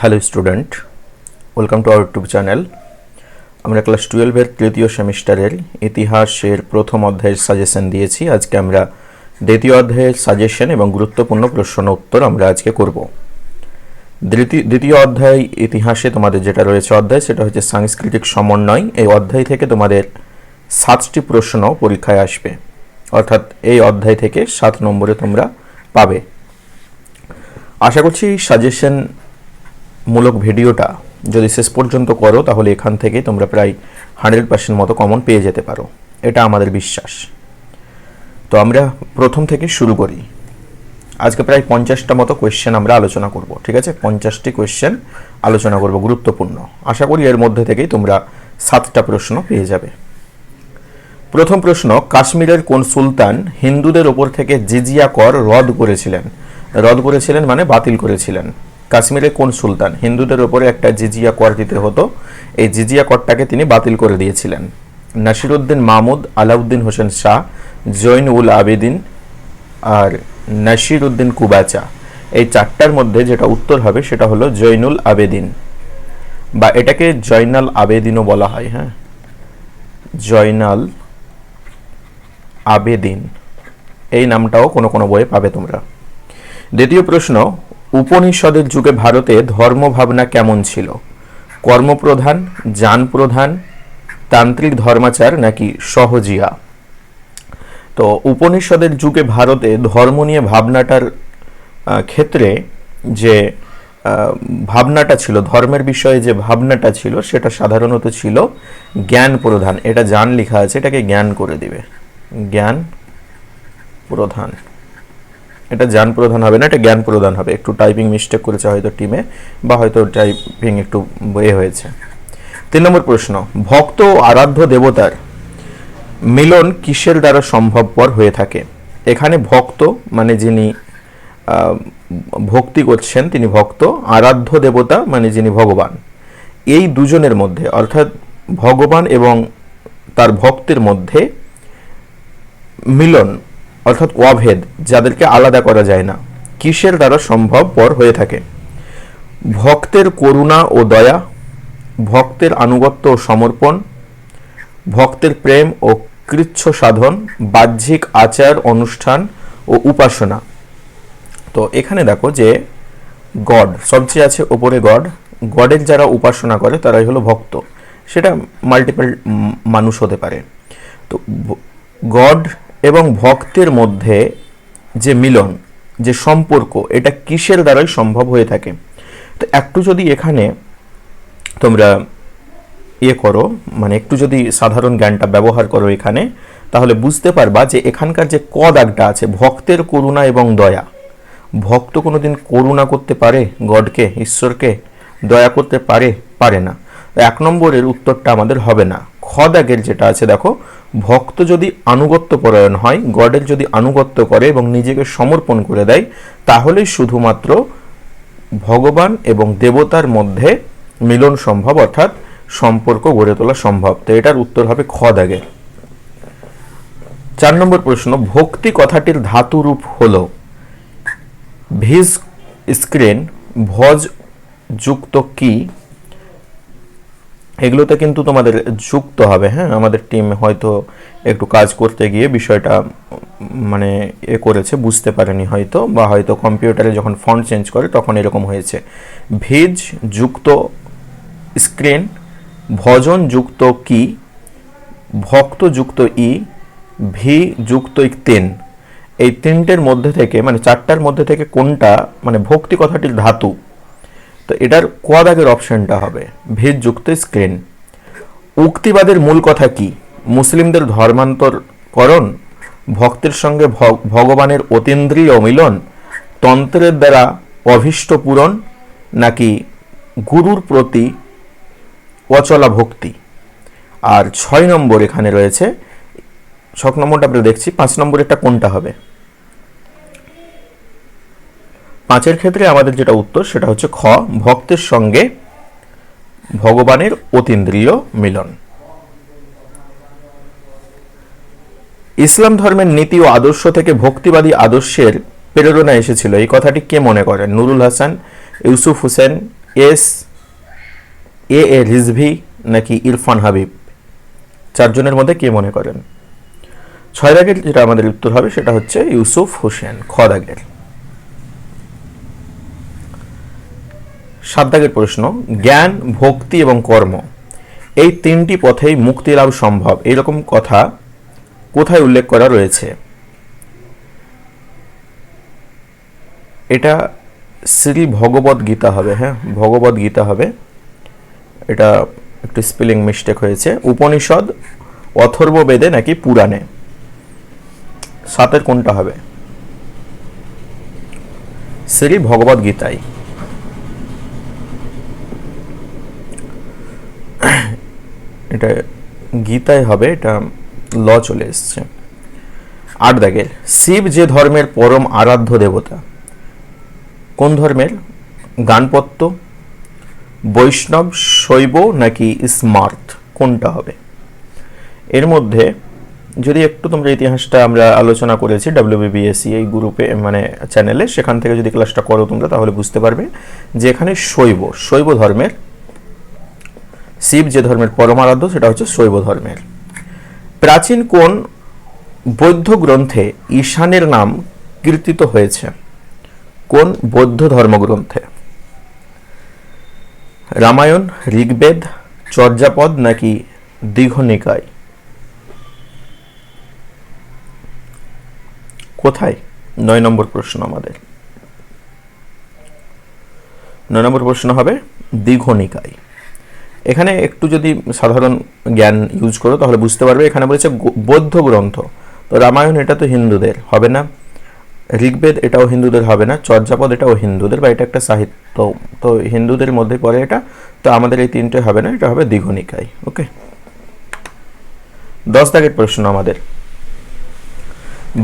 Hello student welcome to our YouTube channel আমরা class টুয়েলভের তৃতীয় সেমিস্টারের ইতিহাসের প্রথম অধ্যায়ের সাজেশন দিয়েছি। আজকে আমরা দ্বিতীয় অধ্যায়ের সাজেশন এবং গুরুত্বপূর্ণ প্রশ্ন উত্তর আমরা আজকে করব। দ্বিতীয় অধ্যায় ইতিহাসে তোমাদের যেটা রয়েছে অধ্যায়, সেটা হচ্ছে সাংস্কৃতিক সমন্বয়। এই অধ্যায় থেকে তোমাদের সাতটি প্রশ্ন পরীক্ষায় আসবে। অর্থাৎ এই অধ্যায় থেকে সাত নম্বরে তোমরা পাবে। আশা করছি সাজেশন মূলক ভিডিওটা যদি শেষ পর্যন্ত করো, তাহলে এখান থেকে তোমরা প্রায় হান্ড্রেড পার্সেন্ট মতো কমন পেয়ে যেতে পারো। এটা আমাদের বিশ্বাস। তো আমরা প্রথম থেকে শুরু করি। আজকে প্রায় পঞ্চাশটা মতো কোয়েশ্চেন আমরা আলোচনা করব, ঠিক আছে? পঞ্চাশটি কোয়েশ্চেন আলোচনা করব, গুরুত্বপূর্ণ। আশা করি এর মধ্যে থেকেই তোমরা সাতটা প্রশ্ন পেয়ে যাবে। প্রথম প্রশ্ন, কাশ্মীরের কোন সুলতান হিন্দুদের ওপর থেকে জিজিয়া কর রদ করেছিলেন? রদ করেছিলেন মানে বাতিল করেছিলেন। কাশ্মীরে কোন সুলতান? হিন্দুদের ওপরে একটা জিজিয়া কর দিতে হতো। এই জিজিয়া করটাকে তিনি বাতিল করে দিয়েছিলেন। নাসিরুদ্দিন মাহমুদ, আলাউদ্দিন হোসেন শাহ জৈন উল আবেদিন আর নাসির উদ্দিন কুবাচা। এই চারটার মধ্যে যেটা উত্তর হবে সেটা হলো জৈনুল আবেদিন। বা এটাকে জয়নাল আবেদিনও বলা হয় হ্যাঁ? জয়নাল আবেদিন। এই নামটাও কোনো কোনো বইয়ে পাবে তোমরা। দ্বিতীয় প্রশ্ন উপনিষদের যুগে ভারতে ধর্মভাবনা কেমন ছিল? কর্মপ্রধান যান প্রধান তান্ত্রিক ধর্মাচার নাকি সহজিয়া? তো উপনিষদের যুগে ভারতে ধর্ম নিয়ে ভাবনাটার ক্ষেত্রে যে ভাবনাটা ছিল, ধর্মের বিষয়ে যে ভাবনাটা ছিল, সেটা সাধারণত ছিল জ্ঞান প্রধান এটা জ্ঞান লেখা আছে, এটাকে জ্ঞান করে দিবে। জ্ঞান প্রধান এটা জ্ঞান প্রধান হবে না, এটা জ্ঞান প্রদান হবে। একটু টাইপিং মিস্টেক করেছে হয়তো টিমে বা হয়তো টাইপিং একটু এ হয়েছে। তিন নম্বর প্রশ্ন, ভক্ত ও আরাধ্য দেবতার মিলন কিসের দ্বারা সম্ভবপর হয়ে থাকে? এখানে ভক্ত মানে যিনি ভক্তি করছেন, তিনি ভক্ত, আরাধ্য দেবতা মানে যিনি ভগবান। এই দুজনের মধ্যে, অর্থাৎ ভগবান এবং তার ভক্তের মধ্যে মিলন অর্থাৎ অভেদ যাদেরকে আলাদা করা যায় না। কিসের দ্বারা সম্ভবপর হয়ে থাকে? ভক্তের করুণা ও দয়া, ভক্তের আনুগত্য ও সমর্পণ, ভক্তের প্রেম ও কৃচ্ছ সাধন, বাহ্যিক আচার, অনুষ্ঠান ও উপাসনা। তো এখানে দেখো যে, গড সবচেয়ে আছে ওপরে গড, গডের যারা উপাসনা করে তারাই হলো ভক্ত। সেটা মাল্টিপল মানুষ হতে পারে। তো গড এবং ভক্তের মধ্যে যে মিলন, যে সম্পর্ক, এটা কিসের দ্বারাই সম্ভব হয়ে থাকে? তো একটু যদি এখানে তোমরা ইয়ে করো মানে একটু যদি সাধারণ জ্ঞানটা ব্যবহার করো এখানে, তাহলে বুঝতে পারবা যে এখানকার যে ক দাগটা আছে, ভক্তের করুণা এবং দয়া। ভক্ত কোনোদিন করুণা করতে পারে? গডকে? ঈশ্বরকে? দয়া করতে পারে? পারে না। এক নম্বরের উত্তরটা আমাদের হবে না। খ দাগের যেটা আছে, দেখো, ভক্ত যদি আনুগত্য পরায়ণ হয়, গডের যদি আনুগত্য করে এবং নিজেকে সমর্পণ করে দেয়, তাহলেই শুধুমাত্র ভগবান এবং দেবতার মধ্যে মিলন সম্ভব, অর্থাৎ সম্পর্ক গড়ে তোলা সম্ভব। তো এটার উত্তর হবে খ দাগের চার নম্বর প্রশ্ন, ভক্তি কথাটির ধাতু রূপ হলো, ভিজ স্ক্রিন, ভজ যুক্ত কি? এগুলোতে কিন্তু তোমাদের যুক্ত হবে হ্যাঁ? আমাদের টিম হয়তো একটু কাজ করতে গিয়ে বিষয়টা মানে এ করেছে, বুঝতে পারেনি হয়তো, বা হয়তো কম্পিউটারে যখন ফন্ট চেঞ্জ করে তখন এরকম হয়েছে। ভিজ যুক্ত স্ক্রিন ভজন যুক্ত কি ভক্ত যুক্ত ই ভি যুক্ত তেন। এই তিনটের মধ্যে থেকে মানে চারটার মধ্যে থেকে কোনটা মানে ভক্তি কথাটির ধাতু তো এটার কোয়াদাগের অপশনটা হবে ভিজ যুক্ত স্ক্রিন। উক্তিবাদের মূল কথা কি? মুসলিমদের ধর্মান্তরকরণ, ভক্তের সঙ্গে ভগবানের অতীন্দ্রিয় মিলন, তন্ত্রের দ্বারা অভীষ্ট পূরণ, নাকি গুরুর প্রতি অচলা ভক্তি? আর ছয় নম্বর এখানে রয়েছে ছক নম্বরটা আমরা দেখছি, পাঁচ নম্বরেরটা কোনটা হবে? পাঁচের ক্ষেত্রে আমাদের যেটা উত্তর সেটা হচ্ছে খ, ভক্তের সঙ্গে ভগবানের অতীন্দ্রিয় মিলন। ইসলাম ধর্মের নীতি ও আদর্শ থেকে ভক্তিবাদী আদর্শের প্রেরণা এসেছিল। এই কথাটি কে মনে করেন? Nurul Hasan, Yusuf Hossain, S, A A, Rizvi নাকি ইরফান হাবিব? চারজনের মধ্যে কে মনে করেন? ছয় দাগের যেটা আমাদের উত্তর হবে সেটা হচ্ছে ইউসুফ হোসেন, খ দাগের। সাত দাগের প্রশ্ন, জ্ঞান, ভক্তি এবং কর্ম, এই তিনটি পথেই মুক্তি লাভ সম্ভব। এরকম কথা কোথায় উল্লেখ করা রয়েছে? এটা শ্রী ভগবত গীতা হবে হ্যাঁ? ভগবত গীতা হবে। এটা একটু স্পেলিং মিস্টেক হয়েছে। উপনিষদ অথর্ব বেদে নাকি পুরাণে? সাতের কোনটা হবে? শ্রী ভগবত গীতায়। এটা গীতায় হবে, এটা ল চলে এসছে। আট দাগের শিব যে ধর্মের পরম আরাধ্য দেবতা, কোন ধর্মের? গানপত্য, বৈষ্ণব, শৈব নাকি স্মার্ট কোনটা হবে? এর মধ্যে যদি একটু তোমরা ইতিহাসটা আমরা আলোচনা করেছি ডাব্লিউবিবিএসসি এই গ্রুপে মানে চ্যানেলে সেখান থেকে যদি ক্লাসটা করো তোমরা, তাহলে বুঝতে পারবে যে এখানে শৈব শৈব ধর্মের শিব যে ধর্মের পরমারাধ্য, সেটা হচ্ছে শৈব ধর্মের। প্রাচীন কোন বৌদ্ধ গ্রন্থে ঈশানের নাম কীর্তিত হয়েছে? কোন বৌদ্ধ ধর্মগ্রন্থে? রামায়ণ, ঋগ্বেদ, চর্যাপদ নাকি দীঘনিকায় কোথায়? নয় নম্বর প্রশ্ন আমাদের। নয় নম্বর প্রশ্ন হবে দীঘনিকায় এখানে একটু যদি সাধারণ জ্ঞান ইউজ করো, তাহলে বুঝতে পারবে এখানে বলেছে বৌদ্ধ গ্রন্থ। তো রামায়ণ এটা তো হিন্দুদের, হবে না? ঋগ্বেদ এটাও হিন্দুদের হবে না, চর্যাপদ এটাও হিন্দুদের, বা এটা একটা সাহিত্য। তো হিন্দুদের মধ্যে পড়ে এটা, তো আমাদের এই তিনটে হবে না, এটা হবে দীঘনিকায় ওকে? দশ দাগের প্রশ্ন আমাদের।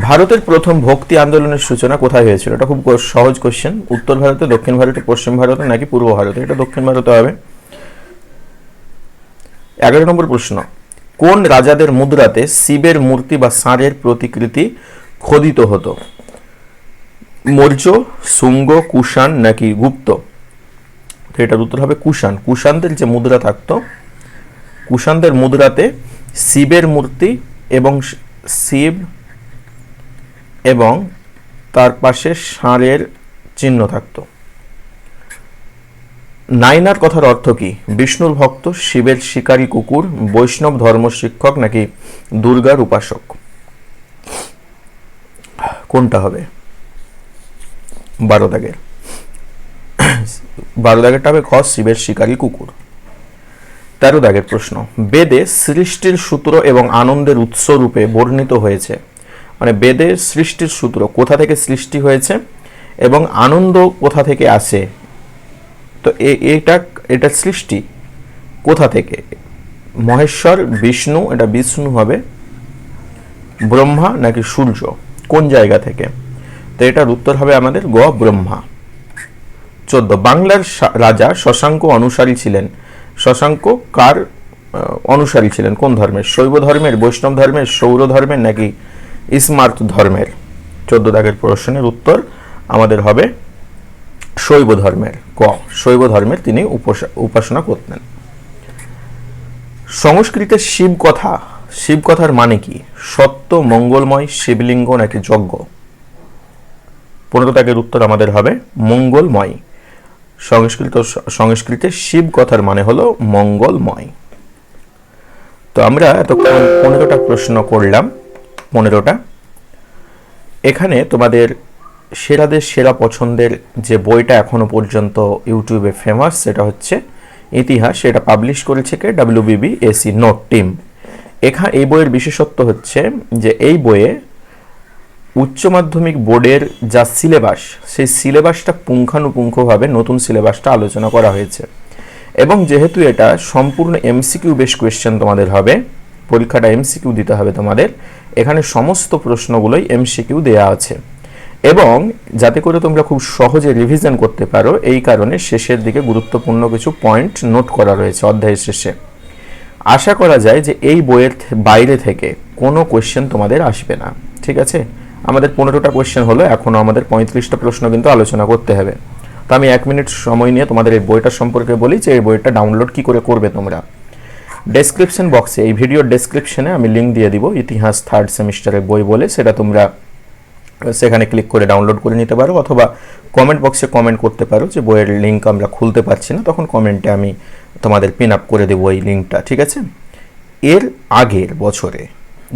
ভারতের প্রথম ভক্তি আন্দোলনের সূচনা কোথায় হয়েছিল? এটা খুব সহজ কোশ্চেন উত্তর ভারতে, দক্ষিণ ভারতে, পশ্চিম ভারতে, নাকি পূর্ব ভারতে? এটা দক্ষিণ ভারতে হবে। এগারো নম্বর প্রশ্ন, কোন রাজাদের মুদ্রাতে শিবের মূর্তি বা ষাঁড়ের প্রতিকৃতি খোদিত হতো? মৌর্য, শুঙ্গ, কুষাণ নাকি গুপ্ত? এটার উত্তর হবে কুষাণ। কুষাণদের যে মুদ্রা থাকতো, কুষাণদের মুদ্রাতে শিবের মূর্তি এবং শিব এবং তার পাশে ষাঁড়ের চিহ্ন থাকতো। নাইনার কথার অর্থ কি? বিষ্ণুর ভক্ত, শিবের শিকারী কুকুর, বৈষ্ণব ধর্ম শিক্ষক নাকি দুর্গার উপাসক? কোনটা হবে? বারো দাগের বারো দাগেরটা হবে খ, শিবের শিকারী কুকুর। তেরো দাগের প্রশ্ন, বেদে সৃষ্টির সূত্র এবং আনন্দের উৎস রূপে বর্ণিত হয়েছে। মানে বেদের সৃষ্টির সূত্র কোথা থেকে সৃষ্টি হয়েছে এবং আনন্দ কোথা থেকে আসে? তো এটা এটা সৃষ্টি কোথা থেকে? মহেশ্বর, বিষ্ণু, এটা বিষ্ণু হবে, ব্রহ্মা নাকি সূর্য? কোন জায়গা থেকে? তো এটার উত্তর হবে আমাদের গ, ব্রহ্মা। চোদ্দ, বাংলার রাজা শশাঙ্ক অনুসারী ছিলেন। শশাঙ্ক কার অনুসারী ছিলেন? কোন ধর্মের? শৈব ধর্মের, বৈষ্ণব ধর্মের, সৌর ধর্মের নাকি স্মার্ট ধর্মের? চোদ্দ দাগের প্রশ্নের উত্তর আমাদের হবে শৈব ধর্মের ক শৈব ধর্মের তিনি উপসা- উপাসনা করতেন। সংস্কৃতের শিব কথা শিব কথার মানে কি? সত্য, মঙ্গলময়, শিবলিঙ্গ নাকি যজ্ঞ? পনেরো দাগের উত্তর আমাদের হবে, মঙ্গলময়। সংস্কৃত, সংস্কৃতে শিব কথার মানে হলো মঙ্গলময়। তো আমরা এতক্ষণ পনেরোটা প্রশ্ন করলাম, পনেরোটা। এখানে তোমাদের সেরাদের সেরা পছন্দের যে বইটা এখনও পর্যন্ত ইউটিউবে ফেমাস সেটা হচ্ছে ইতিহাস। সেটা পাবলিশ করেছে কে? ডাব্লিউবিবি এসি নোট টিম এখানে এই বইয়ের বিশেষত্ব হচ্ছে যে এই বইয়ে উচ্চ মাধ্যমিক বোর্ডের যা সিলেবাস সেই সিলেবাসটা পুঙ্খানুপুঙ্খভাবে নতুন সিলেবাসটা আলোচনা করা হয়েছে। এবং যেহেতু এটা সম্পূর্ণ এমসিকিউ বেশ কোয়েশ্চেন তোমাদের হবে, পরীক্ষাটা এমসিকিউ দিতে হবে তোমাদের, এখানে সমস্ত প্রশ্নগুলোই এমসিকিউ দেয়া আছে। এবং যাতে করে তোমরা খুব সহজে রিভিশন করতে পারো, এই কারণে শেষের দিকে গুরুত্বপূর্ণ কিছু পয়েন্ট নোট করা রয়েছে অধ্যায়ের শেষে। আশা করা যায় যে এই বইয়ের বাইরে থেকে কোনো কোয়েশ্চেন তোমাদের আসবে না, ঠিক আছে? আমাদের পনেরোটা কোয়েশ্চেন হলো এখনও আমাদের পঁয়ত্রিশটা প্রশ্ন কিন্তু আলোচনা করতে হবে। তো আমি এক মিনিট সময় নিয়ে তোমাদের এই বইটা সম্পর্কে বলি যে এই বইটা ডাউনলোড কি করে করবে তোমরা। ডেসক্রিপশন বক্সে এই ভিডিওর ডেসক্রিপশনে আমি লিঙ্ক দিয়ে দিব, ইতিহাস থার্ড সেমিস্টারের বই বলে, সেটা তোমরা সেখানে ক্লিক করে ডাউনলোড করে নিতে পারো অথবা কমেন্ট বক্সে কমেন্ট করতে পারো যে বইয়ের লিঙ্ক আমরা খুলতে পারছি না, তখন কমেন্টে আমি তোমাদের পিন আপ করে দেবো এই লিঙ্কটা ঠিক আছে? এর আগের বছরে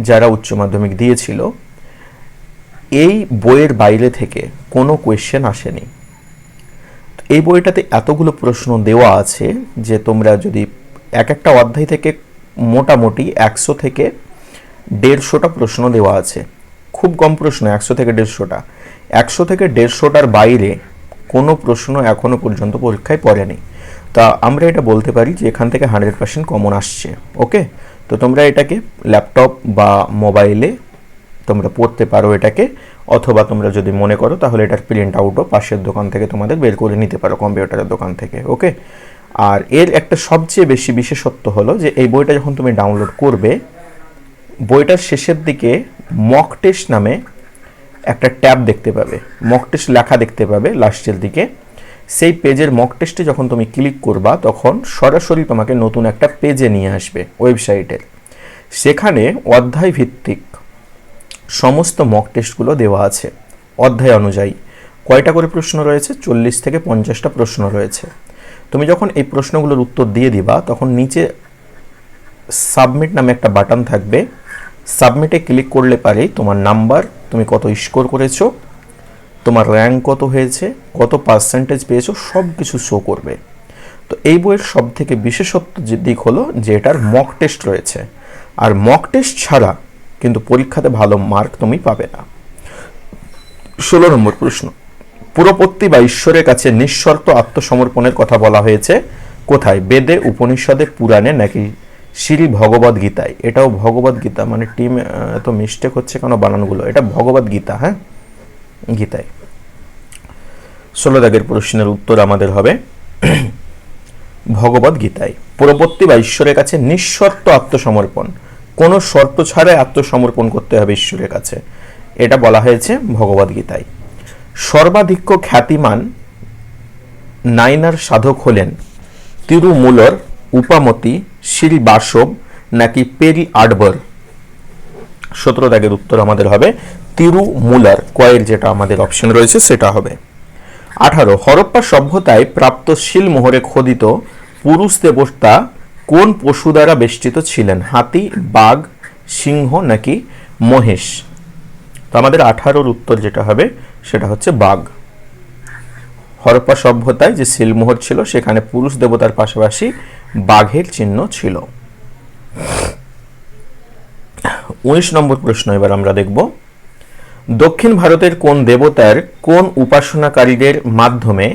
যারা উচ্চ মাধ্যমিক দিয়েছিল, এই বইয়ের বাইরে থেকে কোনো কোয়েশ্চেন আসেনি। এই বইটাতে এতগুলো প্রশ্ন দেওয়া আছে যে তোমরা যদি এক একটা অধ্যায় থেকে মোটামুটি একশো থেকে দেড়শোটা প্রশ্ন দেওয়া আছে। খুব কম প্রশ্ন, একশো থেকে দেড়শোটা। একশো থেকে দেড়শোটার বাইরে কোনো প্রশ্ন এখনও পর্যন্ত পরীক্ষায় পড়েনি। তা আমরা এটা বলতে পারি যে এখান থেকে হান্ড্রেড পার্সেন্ট কমন আসছে, ওকে? তো তোমরা এটাকে ল্যাপটপ বা মোবাইলে তোমরা পড়তে পারো এটাকে, অথবা তোমরা যদি মনে করো তাহলে এটার প্রিন্ট আউটও পাশের দোকান থেকে তোমাদের বের করে নিতে পারো কম্পিউটারের দোকান থেকে, ওকে? আর এর একটা সবচেয়ে বেশি বিশেষত্ব হলো যে এই বইটা যখন তুমি ডাউনলোড করবে, বইটার শেষের দিকে মক টেস্ট নামে একটা ট্যাব দেখতে পাবে। মক টেস্ট লেখা দেখতে পাবে লাস্টের দিকে। সেই পেজের মক টেস্টে যখন তুমি ক্লিক করবা, তখন সরাসরি তোমাকে নতুন একটা পেজে নিয়ে আসবে ওয়েবসাইটের সেখানে অধ্যায় ভিত্তিক সমস্ত মক টেস্টগুলো দেওয়া আছে। অধ্যায় অনুযায়ী কয়টা করে প্রশ্ন রয়েছে? চল্লিশ থেকে পঞ্চাশটা প্রশ্ন রয়েছে। তুমি যখন এই প্রশ্নগুলোর উত্তর দিয়ে দিবা, তখন নিচে সাবমিট নামে একটা বাটন থাকবে। সাবমিটে ক্লিক করলে পারেই তোমার নাম্বার তুমি কত স্কোর করেছ, তোমার র্যাঙ্ক কত হয়েছে, কত পার্সেন্টেজ পেয়েছ সব কিছু শো করবে। তো এই বইয়ের সব থেকে বিশেষত্ব যে দিক হলো যে এটার মক টেস্ট রয়েছে। আর মক টেস্ট ছাড়া কিন্তু পরীক্ষাতে ভালো মার্ক তুমি পাবে না। ষোলো নম্বর প্রশ্ন, পুরপত্তি বা ঈশ্বরের কাছে নিঃশর্ত আত্মসমর্পণের কথা বলা হয়েছে। কোথায়? বেদে, উপনিষদে, পুরাণে নাকি শ্রী ভগবদ গীতায়। এটাও ভগবদ গীতা মানে টিম এত মিস্টেক হচ্ছে কেন বানানগুলো? এটা ভগবদ গীতা হ্যাঁ? গীতায়। ষোলো দাগের প্রশ্নের উত্তর আমাদের হবে। ভগবদ গীতায় পরবর্তী বা ঈশ্বরের কাছে নিঃশর্ত আত্মসমর্পণ। কোনো শর্ত ছাড়াই আত্মসমর্পণ করতে হবে ঈশ্বরের কাছে। এটা বলা হয়েছে ভগবদ গীতায়। সর্বাধিক খ্যাতিমান নাইনার সাধক হলেন তিরুমূলর উপামতি শ্রীবাসব নাকি পেরি আডবর? সতেরো দাগের উত্তর আমাদের হবে তিরুমুলার কয়ের যেটা আমাদের অপশন রয়েছে, সেটা হবে। আঠারো, হরপ্পা সভ্যতায় প্রাপ্ত শিলমোহরে খোদিত পুরুষ দেবতা কোন পশু দ্বারা বেষ্টিত ছিলেন? হাতি, বাঘ, সিংহ নাকি মহেশ? তো আমাদের আঠারোর উত্তর যেটা হবে, সেটা হচ্ছে বাঘ। হরপ্পা সভ্যতায় যে শিলমোহর ছিল, সেখানে পুরুষ দেবতার পাশাপাশি বাঘের চিহ্ন ছিল। উনিশ নম্বর প্রশ্ন এবার আমরা দেখব। দক্ষিণ ভারতের কোন দেবতার কোন উপাসনাকারীদের মাধ্যমে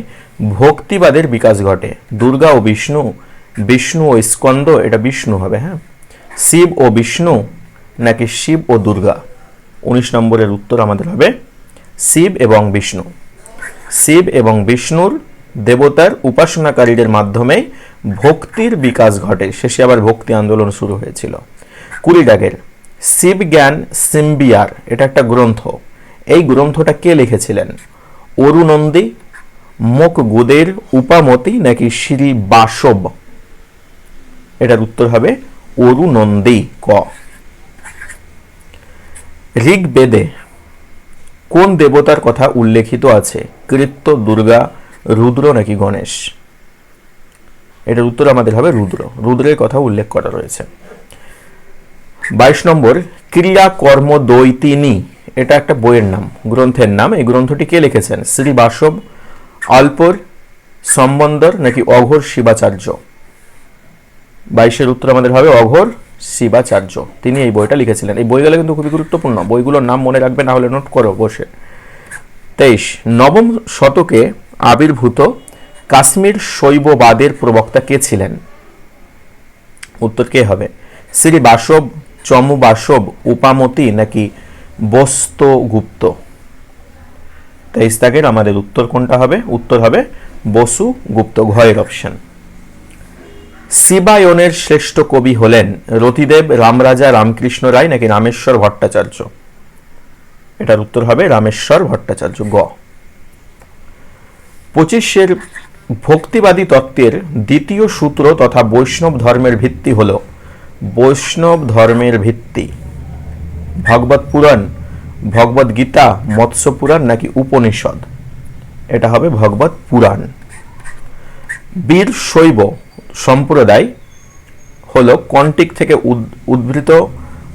ভক্তিবাদের বিকাশ ঘটে? দুর্গা ও বিষ্ণু বিষ্ণু ও স্কন্দ, এটা বিষ্ণু হবে হ্যাঁ? শিব ও বিষ্ণু, নাকি শিব ও দুর্গা? উনিশ নম্বরের উত্তর আমাদের হবে শিব এবং বিষ্ণু। শিব এবং বিষ্ণুর দেবতার উপাসনাকারীদের মাধ্যমে ভক্তির বিকাশ ঘটে। শেষে আবার ভক্তি আন্দোলন শুরু হয়েছিল। কুড়ি ডাকের শিব জ্ঞান সিম্বিয়ার, এটা একটা গ্রন্থ। এই গ্রন্থটা কে লিখেছিলেন? অরুনন্দী মুখ গুদের উপামতি নাকি শ্রী বাসব? এটার উত্তর হবে অরুনন্দী ক। ঋগ্বেদে কোন দেবতার কথা উল্লেখিত আছে? কৃত্য, দুর্গা, রুদ্র নাকি গণেশ? এটার উত্তর আমাদের হবে রুদ্র। রুদ্রের কথা উল্লেখ করা রয়েছে। বাইশ নম্বর, ক্রিয়া, কর্ম, দৈতিনী। এটা একটা বইয়ের নাম, গ্রন্থের নাম। এই গ্রন্থটি কে লিখেছেন? শ্রী বাসব অল্পর সম্বন্দর নাকি অঘোর শিবাচার্য? বাইশের উত্তর আমাদের হবে অঘোর শিবাচার্য। তিনি এই বইটা লিখেছিলেন। এই বইগুলো কিন্তু খুবই গুরুত্বপূর্ণ। বইগুলোর নাম মনে রাখবে না হলে নোট করো বসে। তেইশ, নবম শতকে আবির্ভূত কাশ্মীর শৈববাদের প্রবক্তা কে ছিলেন? উত্তর কে হবে? শ্রী বাসব, চমু বাসব, উপামতি নাকি বস্তুগুপ্ত? তেইশ তাকের আমাদের উত্তর কোনটা হবে? উত্তর হবে বসু গুপ্ত ঘয়ের অপশন। শিবায়নের শ্রেষ্ঠ কবি হলেন রতিদেব রামরাজা রামকৃষ্ণ রায়, নাকি রামেশ্বর ভট্টাচার্য? এটার উত্তর হবে রামেশ্বর ভট্টাচার্য, গ। পঁচিশের ভক্তিবাদী তত্ত্বের দ্বিতীয় সূত্র তথা বৈষ্ণব ধর্মের ভিত্তি হল বৈষ্ণব ধর্মের ভিত্তি। ভগবত পুরাণ, ভগবত গীতা, মৎস্য পুরাণ, নাকি উপনিষদ? এটা হবে ভগবত পুরাণ। বীর শৈব সম্প্রদায় হল কন্টিক থেকে উদ- উদ্ভূত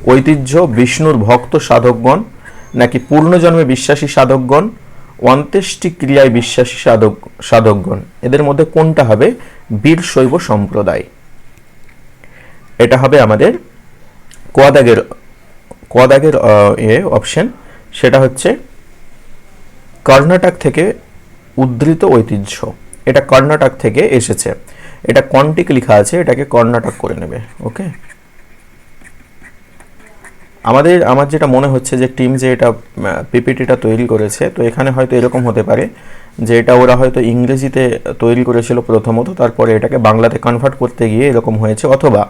ঐতিহ্য, বিষ্ণুর ভক্ত সাধকগণ, নাকি পূর্ণজন্মে বিশ্বাসী সাধকগণ, অন্ত্যেষ্টি ক্রিয়ায় বিশ্বাসী সাধক সাধকগণ। এদের মধ্যে কোনটা হবে? বীর শৈব সম্প্রদায়। এটা হবে আমাদের কোয়াদাগের কোয়াদাগের এ অপশন সেটা হচ্ছে কর্ণাটক থেকে উদ্ধৃত ঐতিহ্য। এটা কর্ণাটক থেকে এসেছে। এটা কন্টিক লেখা আছে, এটাকে কর্ণাটক করে নেবে ওকে আমাদের, আমার যেটা মনে হচ্ছে যে টিম যে এটা পিপিটিটা তৈরি করেছে, তো এখানে হয়তো এরকম হতে পারে যে এটা ওরা হয়তো ইংরেজিতে তৈরি করেছিল প্রথমত, তারপরে এটাকে বাংলাতে কনভার্ট করতে গিয়ে এরকম হয়েছে, অথবা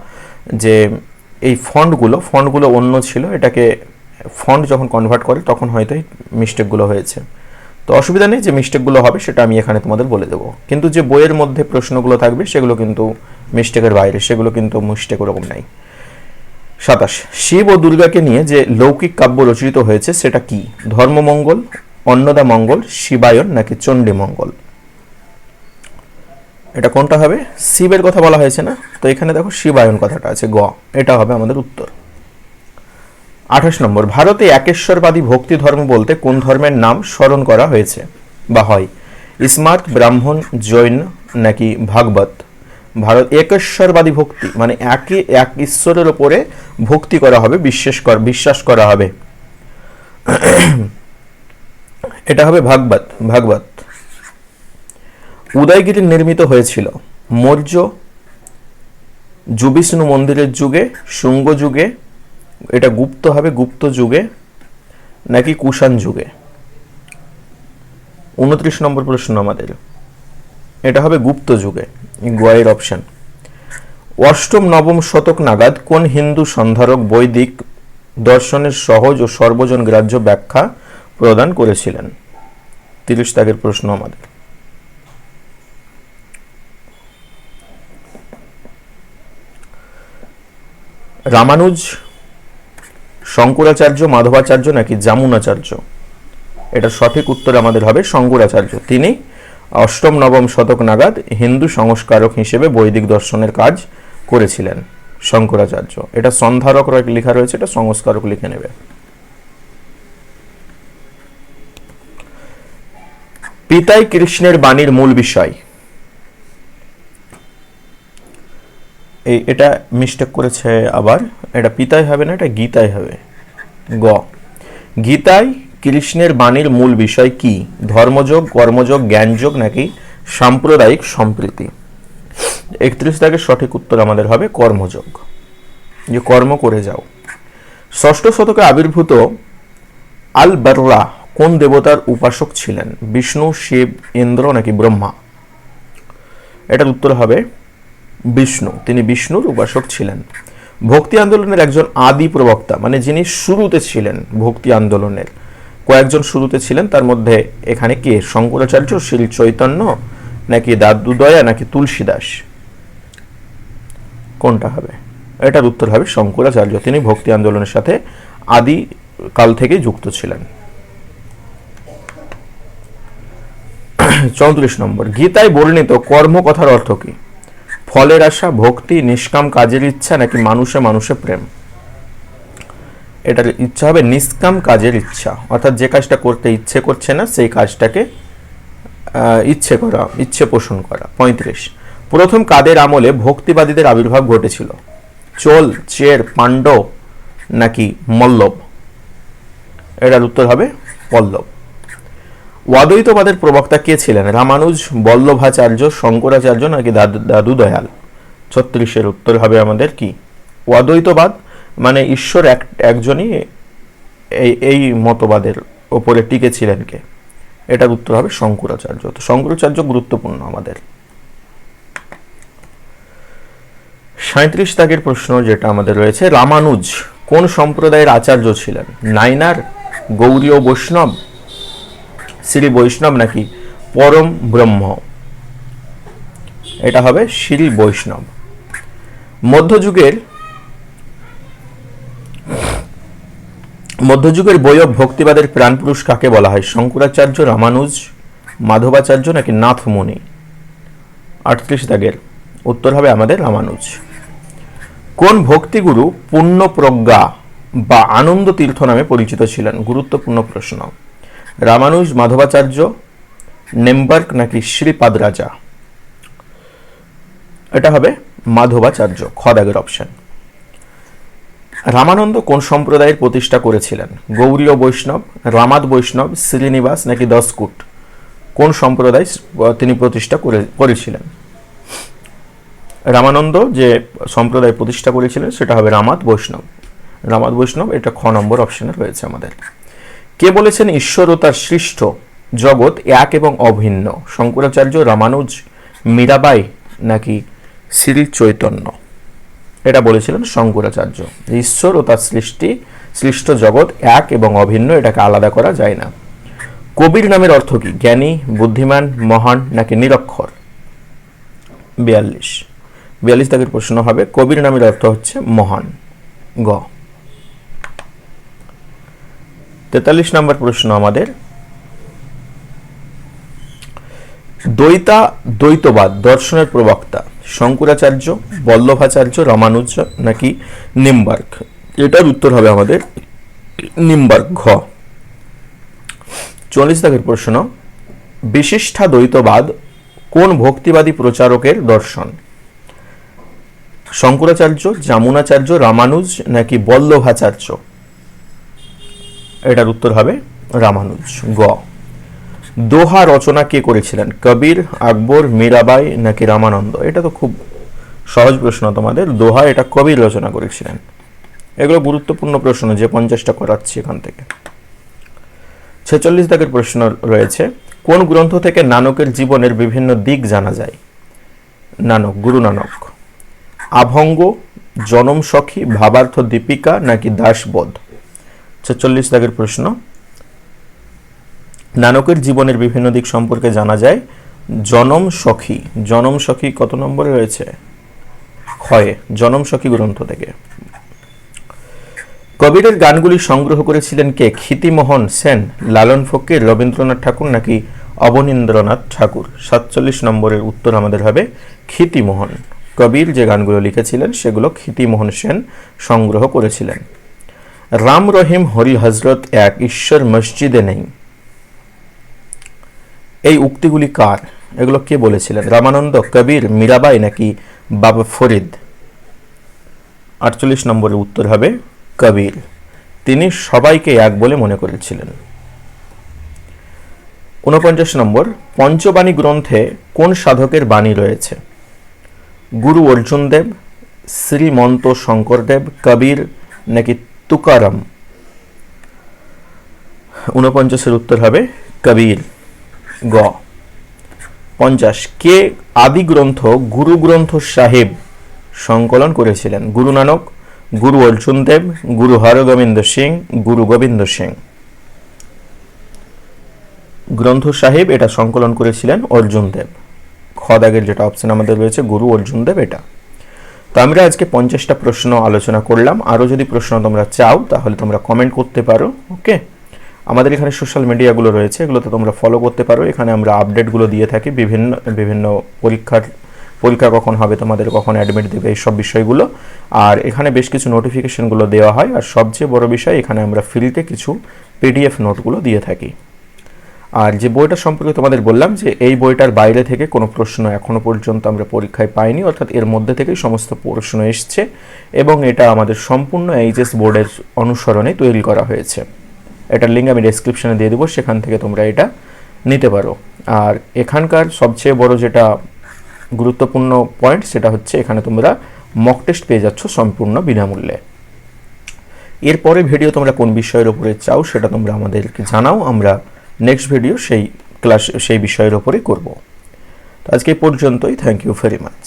যে এই ফন্টগুলো ফন্টগুলো অন্য ছিল, এটাকে ফন্ট যখন কনভার্ট করে, তখন হয়তো এই মিস্টেকগুলো হয়েছে। তো অসুবিধা নেই যে মিস্টেকগুলো হবে, সেটা আমি এখানে তোমাদের বলে দেবো। কিন্তু যে বইয়ের মধ্যে প্রশ্নগুলো থাকবে, সেগুলো কিন্তু মিস্টেকের বাইরে, সেগুলো কিন্তু মিস্টেক ওরকম নাই। সাতাশ, শিব ও দুর্গাকে নিয়ে যে লৌকিক কাব্য রচিত হয়েছে, সেটা কি? ধর্মমঙ্গল, অন্নদা মঙ্গল, শিবায়ন নাকি চণ্ডী মঙ্গল? এটা কোনটা হবে? শিবের কথা বলা হয়েছে না? তো এখানে দেখো শিবায়ন কথাটা আছে, গ। এটা হবে আমাদের উত্তর। আঠাশ নম্বর, ভারতে একেশ্বরবাদী ভক্তি ধর্ম বলতে কোন ধর্মের নাম স্মরণ করা হয়েছে? বা হয় স্মার্ট ব্রাহ্মণ, জৈন নাকি ভাগবত? ভারত একেশ্বরবাদী ভক্তি মানে একই এক ঈশ্বরের ওপরে ভক্তি করা হবে, বিশ্বাস কর, বিশ্বাস করা হবে। এটা হবে ভাগবত ভাগবত। উদয়গিরি নির্মিত হয়েছিল মৌর্য যুবিষ্ণু মন্দিরের যুগে, শুঙ্গ যুগে এটা গুপ্ত হবে, গুপ্ত যুগে নাকি কুষাণ যুগে? উনত্রিশ নম্বর প্রশ্ন আমাদের। এটা হবে গুপ্ত যুগে গোয়ের অপশন অষ্টম, নবম শতক নাগাদ কোন হিন্দু সন্ধারক বৈদিক দর্শনের সহজ ও সর্বজন গ্রাহ্য ব্যাখ্যা প্রদান করেছিলেন? তিরিশ তাগের প্রশ্ন আমাদের। রামানুজ শঙ্করাচার্য, মাধবাচার্য নাকি জামুনাচার্য? এটা সঠিক উত্তর আমাদের হবে শঙ্করাচার্য। তিনি অষ্টম, নবম শতক নাগাদ হিন্দু সংস্কারক হিসেবে বৈদিক দর্শনের কাজ করেছিলেন শঙ্করাচার্য। এটা সন্ধারক লেখা রয়েছে, এটা সংস্কারক লিখে নেবে। পিতাই কৃষ্ণের বাণীর মূল বিষয়। এই, এটা মিস্টেক করেছে আবার, এটা পিতাই হবে না, এটা গীতাই হবে। গ গীতায় কৃষ্ণের বাণীর মূল বিষয় কি? ধর্মযোগ, কর্মযোগ, জ্ঞানযোগ নাকি সাম্প্রদায়িক সম্প্রীতি? একত্রিশ দাগের সঠিক উত্তর আমাদের হবে কর্মযোগ। যে কর্ম করে যাও। ষষ্ঠ শতকে আবির্ভূত আল বাররা কোন দেবতার উপাসক ছিলেন? বিষ্ণু, শিব, ইন্দ্র নাকি ব্রহ্মা? এটার উত্তর হবে বিষ্ণু। তিনি বিষ্ণুর উপাসক ছিলেন। ভক্তি আন্দোলনের একজন আদি প্রবক্তা মানে যিনি শুরুতে ছিলেন ভক্তি আন্দোলনের। কয়েকজন শুরুতে ছিলেন, তার মধ্যে এখানে কে? শঙ্করাচার্য, শ্রী চৈতন্য, নাকি দাদুদয়া, নাকি তুলসীদাস? কোনটা হবে? এটার উত্তর হবে শঙ্করাচার্য। তিনি ভক্তি আন্দোলনের সাথে আদি কাল থেকেই যুক্ত ছিলেন। চৌত্রিশ নম্বর। গীতায় বর্ণিত কর্ম কথার অর্থ কি? ফলের আশা, ভক্তি, নিষ্কাম কাজের ইচ্ছা নাকি মানুষে মানুষে প্রেম? এটার ইচ্ছা হবে নিষ্কাম কাজের ইচ্ছা। অর্থাৎ যে কাজটা করতে ইচ্ছে করছে না, সেই কাজটাকে ইচ্ছে করা, ইচ্ছে পোষণ করা। পঁয়ত্রিশ। প্রথম কাদের আমলে ভক্তিবাদীদের আবির্ভাব ঘটেছিল? চোল, চের, পাণ্ডব নাকি মল্লব? এটার উত্তর হবে পল্লব। অদ্বৈতবাদের প্রবক্তা কে ছিলেন? রামানুজ বল্লভাচার্য, শঙ্করাচার্য নাকি দাদু দয়াল ছত্রিশের উত্তর হবে আমাদের কি? অদ্বৈতবাদ মানে ঈশ্বর এক, একজনই এই এই মতবাদের ওপরে টিকে ছিলেন কে? এটার উত্তর হবে শঙ্করাচার্য। তো শঙ্করাচার্য গুরুত্বপূর্ণ আমাদের। সাঁত্রিশ দাগের প্রশ্ন যেটা আমাদের রয়েছে, রামানুজ কোন সম্প্রদায়ের আচার্য ছিলেন? নাইনার গৌরীয় বৈষ্ণব শ্রী বৈষ্ণব নাকি পরম ব্রহ্ম? এটা হবে শ্রী বৈষ্ণব। মধ্যযুগের মধ্যযুগের বৈয়ব ভক্তিবাদের প্রাণপুরুষ কাকে বলা হয়? শঙ্করাচার্য, রামানুজ, মাধবাচার্য নাকি নাথমুনি আটত্রিশ দাগের। উত্তর হবে আমাদের রামানুজ। কোন ভক্তিগুরু পূর্ণ প্রজ্ঞা বা আনন্দ তীর্থ নামে পরিচিত ছিলেন? গুরুত্বপূর্ণ প্রশ্ন। রামানুজ মাধবাচার্য নেমবার্ক নাকি শ্রীপাদ রাজা? এটা হবে মাধবাচার্য, খদাগের অপশন রামানন্দ কোন সম্প্রদায়ের প্রতিষ্ঠা করেছিলেন? গৌরীয় বৈষ্ণব, রামাদ বৈষ্ণব, শ্রীনিবাস নাকি দশকুট কোন সম্প্রদায় তিনি প্রতিষ্ঠা করে, করেছিলেন? রামানন্দ যে সম্প্রদায় প্রতিষ্ঠা করেছিলেন, সেটা হবে রামাদ বৈষ্ণব। রামাদ বৈষ্ণব এটা খ নম্বর অপশনে রয়েছে আমাদের। কে বলেছেন ঈশ্বর ও তার সৃষ্ট জগৎ এক এবং অভিন্ন? শঙ্করাচার্য রামানুজ মীরাবাই নাকি শ্রী চৈতন্য? এটা বলেছিলেন শঙ্করাচার্য। ঈশ্বর ও তার সৃষ্টি, সৃষ্ট জগৎ এক এবং অভিন্ন, এটাকে আলাদা করা যায় না। কবির নামের অর্থ কি? জ্ঞানী, বুদ্ধিমান, মহান নাকি নিরক্ষর? বিয়াল্লিশ। বিয়াল্লিশ তাকের প্রশ্ন হবে, কবির নামের অর্থ হচ্ছে মহান। গ। তেতাল্লিশ নম্বর প্রশ্ন আমাদের। দ্বৈতা, দ্বৈতবাদ, দর্শনের প্রবক্তা, শঙ্করাচার্য, বল্লভাচার্য, রামানুজ নাকি নিম্বার্ক এটার উত্তর হবে আমাদের নিম্বার্ক ঘ। চল্লিশ দাগের প্রশ্ন, বিশিষ্ঠা দ্বৈতবাদ কোন ভক্তিবাদী প্রচারকের দর্শন? শঙ্করাচার্য, জামুনাচার্য, রামানুজ নাকি বল্লভাচার্য? এটার উত্তর হবে রামানুজ, গ। দোহা রচনা কে করেছিলেন? কবির, আকবর, মীরাবাই নাকি রামানন্দ? এটা তো খুব সহজ প্রশ্ন তোমাদের। দোহা এটা কবির রচনা করেছিলেন। এগুলো গুরুত্বপূর্ণ প্রশ্ন, যে পঞ্চাশটা করাচ্ছি এখান থেকে। ছেচল্লিশ দাগের প্রশ্ন রয়েছে, কোন গ্রন্থ থেকে নানকের জীবনের বিভিন্ন দিক জানা যায়? নানক, গুরু নানক। আভঙ্গ, জনম সখী, ভাবার্থ দীপিকা নাকি দাসবোধ? ছেচল্লিশ দাগের প্রশ্ন। নানকের জীবনের বিভিন্ন দিক সম্পর্কে জানা যায়, জনম সখী। জনম সখী কত নম্বরে রয়েছে? ক্ষয়ে জনম সখী গ্রন্থ থেকে। কবিরের গানগুলি সংগ্রহ করেছিলেন কে? ক্ষিতিমোহন সেন, লালন ফকির রবীন্দ্রনাথ ঠাকুর নাকি অবনীন্দ্রনাথ ঠাকুর? সাতচল্লিশ নম্বরের উত্তর আমাদের হবে ক্ষিতিমোহন। কবির যে গানগুলো লিখেছিলেন, সেগুলো ক্ষিতিমোহন সেন সংগ্রহ করেছিলেন। রাম রহিম হরি হজরত এক ঈশ্বর মসজিদে নেই। এই উক্তিগুলি কার? এগুলো কে বলেছিলেন? রামানন্দ, কবির, মীরাবাই নাকি বাবা ফরিদ? আটচল্লিশ নম্বরের উত্তর হবে কবির। তিনি সবাইকে এক বলে মনে করেছিলেন। ঊনপঞ্চাশ নম্বর, পঞ্চবাণী গ্রন্থে কোন সাধকের বাণী রয়েছে? গুরু অর্জুন দেব, শ্রীমন্ত শঙ্করদেব কবির নাকি তুকারাম। ঊনপঞ্চাশের উত্তর হবে কবির। গ। পঞ্চাশ। কে আদি গ্রন্থ গুরু গ্রন্থ সাহেব সংকলন করেছিলেন? গুরু নানক, গুরু অর্জুন দেব, গুরু হরগোবিন্দ সিং, গুরু গোবিন্দ সিং। গ্রন্থ সাহেব এটা সংকলন করেছিলেন অর্জুন দেব। খদাগের যেটা অপশন আমাদের রয়েছে, গুরু অর্জুন দেব এটা। তো আমরা আজকে পঞ্চাশটা প্রশ্ন আলোচনা করলাম। আরও যদি প্রশ্ন তোমরা চাও, তাহলে তোমরা কমেন্ট করতে পারো, ওকে? আমাদের এখানে সোশ্যাল মিডিয়াগুলো রয়েছে, এগুলোতে তোমরা ফলো করতে পারো। এখানে আমরা আপডেটগুলো দিয়ে থাকি, বিভিন্ন বিভিন্ন পরীক্ষার, পরীক্ষা কখন হবে, তোমাদের কখন অ্যাডমিট দেবে এই সব বিষয়গুলো। আর এখানে বেশ কিছু নোটিফিকেশনগুলো দেওয়া হয়। আর সবচেয়ে বড় বিষয়, এখানে আমরা ফ্রিতে কিছু পিডিএফ নোটগুলো দিয়ে থাকি। আর যে বইটা সম্পর্কে তোমাদের বললাম যে এই বইটার বাইরে থেকে কোনো প্রশ্ন এখনও পর্যন্ত আমরা পরীক্ষায় পাইনি, অর্থাৎ এর মধ্যে থেকেই সমস্ত প্রশ্ন এসছে এবং এটা আমাদের সম্পূর্ণ এইচএস বোর্ডের অনুসরণে তৈরি করা হয়েছে। এটার লিঙ্ক আমি ডেসক্রিপশনে দিয়ে দেবো, সেখান থেকে তোমরা এটা নিতে পারো। আর এখানকার সবচেয়ে বড় যেটা গুরুত্বপূর্ণ পয়েন্ট সেটা হচ্ছে এখানে তোমরা মক টেস্ট পেয়ে যাচ্ছ সম্পূর্ণ বিনামূল্যে। এরপরে ভিডিও তোমরা কোন বিষয়ের উপরে চাও সেটা তোমরা আমাদেরকে জানাও, আমরা নেক্সট ভিডিও সেই ক্লাস সেই বিষয়ের ওপরেই করব। আজকে পর্যন্তই থ্যাংক ইউ ভেরি মাচ